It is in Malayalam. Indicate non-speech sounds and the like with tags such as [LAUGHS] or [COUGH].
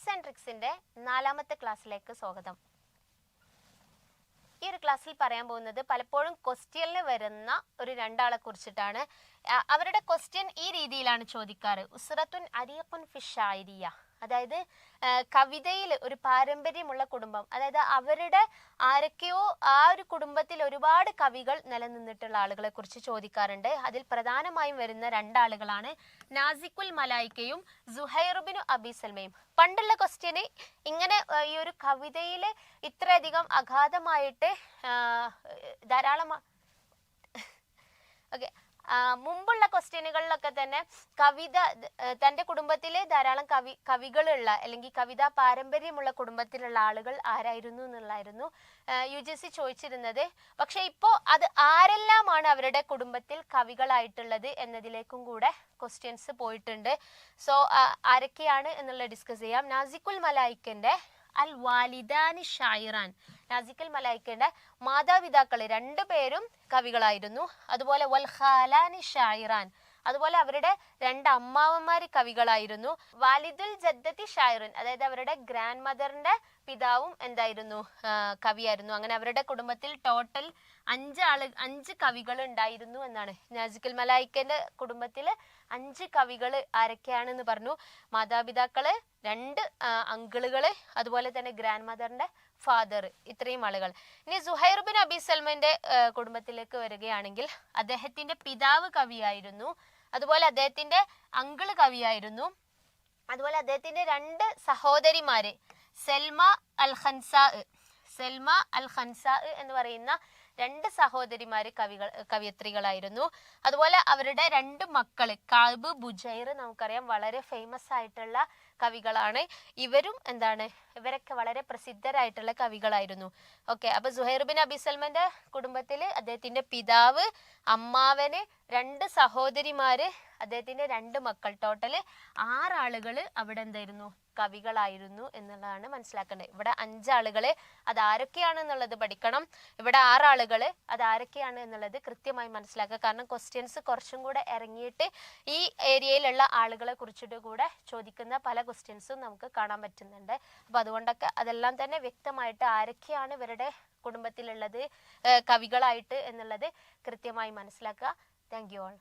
ടിപ്സ് ആൻഡ് ട്രിക്സിന്റെ നാലാമത്തെ ക്ലാസ്സിലേക്ക് സ്വാഗതം. ഈ ഒരു ക്ലാസ്സിൽ പറയാൻ പോകുന്നത് പലപ്പോഴും ക്വസ്റ്റ്യനിൽ വരുന്ന ഒരു രണ്ടാളെ കുറിച്ചിട്ടാണ്. അവരുടെ ക്വസ്റ്റ്യൻ ഈ രീതിയിലാണ് ചോദിക്കാറ്. ഉസ്രത്തുൻ അരിയപ്പുൻ ഫിഷായിരിയ അതായത് കവിതയിൽ ഒരു പാരമ്പര്യമുള്ള കുടുംബം. അതായത് അവരുടെ ആരൊക്കെയോ ആ ഒരു കുടുംബത്തിൽ ഒരുപാട് കവികൾ നിലനിന്നിട്ടുള്ള ആളുകളെ കുറിച്ച് ചോദിക്കാറുണ്ട്. അതിൽ പ്രധാനമായും വരുന്ന രണ്ടാളുകളാണ് നാസിക്കുൽ മലായിക്കയും സുഹൈറുബിനു അബിസൽമയും പണ്ടുള്ള ക്വസ്റ്റ്യന് ഇങ്ങനെ ഈ ഒരു കവിതയിൽ ഇത്രയധികം അഗാധമായിട്ട് ധാരാളം [LAUGHS] ഓക്കെ. മുമ്പുള്ള ക്വസ്റ്റ്യനുകളിലൊക്കെ തന്നെ കവിത തന്റെ കുടുംബത്തിലെ ധാരാളം കവി കവികളുള്ള അല്ലെങ്കിൽ കവിതാ പാരമ്പര്യമുള്ള കുടുംബത്തിലുള്ള ആളുകൾ ആരായിരുന്നു എന്നുള്ളായിരുന്നു യു ജി സി ചോദിച്ചിരുന്നത്. പക്ഷെ ഇപ്പോ അത് ആരെല്ലാമാണ് അവരുടെ കുടുംബത്തിൽ കവികളായിട്ടുള്ളത് എന്നതിലേക്കും കൂടെ ക്വസ്റ്റ്യൻസ് പോയിട്ടുണ്ട്. സോ ആരൊക്കെയാണ് എന്നുള്ളത് ഡിസ്കസ് ചെയ്യാം. നാസിക്കുൽ മലായിക്കന്റെ അൽ വാലിദാനി ഷായിറാൻ. നാസിക്കൽ മലായിക്കയുടെ രണ്ടു രണ്ടുപേരും കവികളായിരുന്നു. അതുപോലെ വൽ ഖാലാനി ഷായിറാൻ. അതുപോലെ അവരുടെ രണ്ട് അമ്മാവന്മാര് കവികളായിരുന്നു. വാലിദുൽ ജദ്ദത്തി ഷായറിൻ അതായത് അവരുടെ ഗ്രാൻഡ് മദറിന്റെ പിതാവും എന്തായിരുന്നു? കവിയായിരുന്നു. അങ്ങനെ അവരുടെ കുടുംബത്തിൽ ടോട്ടൽ അഞ്ച് ആൾ അഞ്ച് കവികൾ ഉണ്ടായിരുന്നു എന്നാണ്. നാസിക്കൽ മലായിക്കന്റെ കുടുംബത്തിൽ അഞ്ച് കവികൾ ആരൊക്കെയാണെന്ന് പറഞ്ഞു. മാതാപിതാക്കൾ രണ്ട് അങ്കിളുകൾ അതുപോലെ തന്നെ ഗ്രാൻഡ് മദറിന്റെ ഫാദർ ഇത്രയും ആളുകൾ. ഇനി സുഹൈർ ബിൻ അബി സൽമന്റെ കുടുംബത്തിലേക്ക് വരികയാണെങ്കിൽ അദ്ദേഹത്തിന്റെ പിതാവ് കവിയായിരുന്നു. അതുപോലെ അദ്ദേഹത്തിന്റെ അങ്കിൾ കവിയായിരുന്നു. അതുപോലെ അദ്ദേഹത്തിന്റെ രണ്ട് സഹോദരിമാര് സെൽമ അൽ ഖൻസാ സെൽമ അൽ ഖൻസാ എന്ന് പറയുന്ന രണ്ട് സഹോദരിമാര് കവികൾ കവിയത്രികളായിരുന്നു. അതുപോലെ അവരുടെ രണ്ട് മക്കൾ കാബ് ബുജൈർ നമുക്കറിയാം വളരെ ഫേമസ് ആയിട്ടുള്ള കവികളാണ്. ഇവരും എന്താണ് ഇവരൊക്കെ വളരെ പ്രസിദ്ധരായിട്ടുള്ള കവികളായിരുന്നു. ഓക്കെ അപ്പൊ സുഹൈർ ബിൻ അബി സൽമന്റെ കുടുംബത്തിൽ അദ്ദേഹത്തിന്റെ പിതാവ് അമ്മാവന് രണ്ട് സഹോദരിമാര് അദ്ദേഹത്തിന്റെ രണ്ട് മക്കൾ. ടോട്ടൽ ആറാളുകൾ അവിടെ എന്തായിരുന്നു? കവികളായിരുന്നു എന്നുള്ളതാണ് മനസ്സിലാക്കേണ്ടത്. ഇവിടെ അഞ്ചാളുകൾ അത് ആരൊക്കെയാണ് എന്നുള്ളത് പഠിക്കണം. ഇവിടെ ആറാളുകൾ അത് ആരൊക്കെയാണ് എന്നുള്ളത് കൃത്യമായി മനസ്സിലാക്കുക. കാരണം ക്വസ്റ്റ്യൻസ് കുറച്ചും കൂടെ ഇറങ്ങിയിട്ട് ഈ ഏരിയയിലുള്ള ആളുകളെ കുറിച്ചിട്ട് കൂടെ ചോദിക്കുന്ന പല ക്വസ്റ്റ്യൻസും നമുക്ക് കാണാൻ പറ്റുന്നുണ്ട്. അപ്പൊ അതുകൊണ്ടൊക്കെ അതെല്ലാം തന്നെ വ്യക്തമായിട്ട് ആരൊക്കെയാണ് ഇവരുടെ കുടുംബത്തിലുള്ളത് കവികളായിട്ട് എന്നുള്ളത് കൃത്യമായി മനസ്സിലാക്കുക. Thank you all.